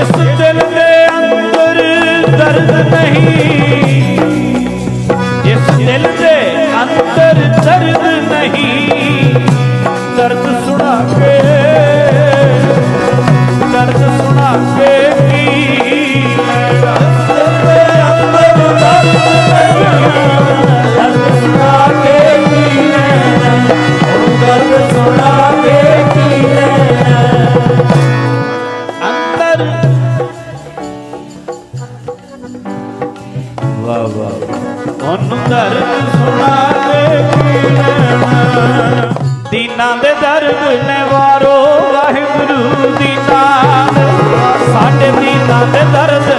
ਇਸ ਦਿਲ ਦੇ ਅੰਦਰ ਦਰਦ ਨਹੀਂ। ਇਸ ਦਿਲ ਦੇ ਅੰਦਰ ਦਰਦ ਨਹੀਂ। ਦਰਦ ਸੁਣਾ ਕੇ, ਦਰਦ ਸੁਣਾ ਕੇ ਕੀ ਵਾਹ ਵਾਹ। ਉਹਨੂੰ ਦਰਦ ਸੁਣਾ ਕੇ ਕੀ ਦੀਨਾਂ ਦੇ ਦਰਦ ਨੇ ਵਾਰੋ, ਵਾਹਿਗੁਰੂ ਦੀਨਾਂ ਸਾਡੇ ਦੀਨਾਂ ਦੇ ਦਰਦ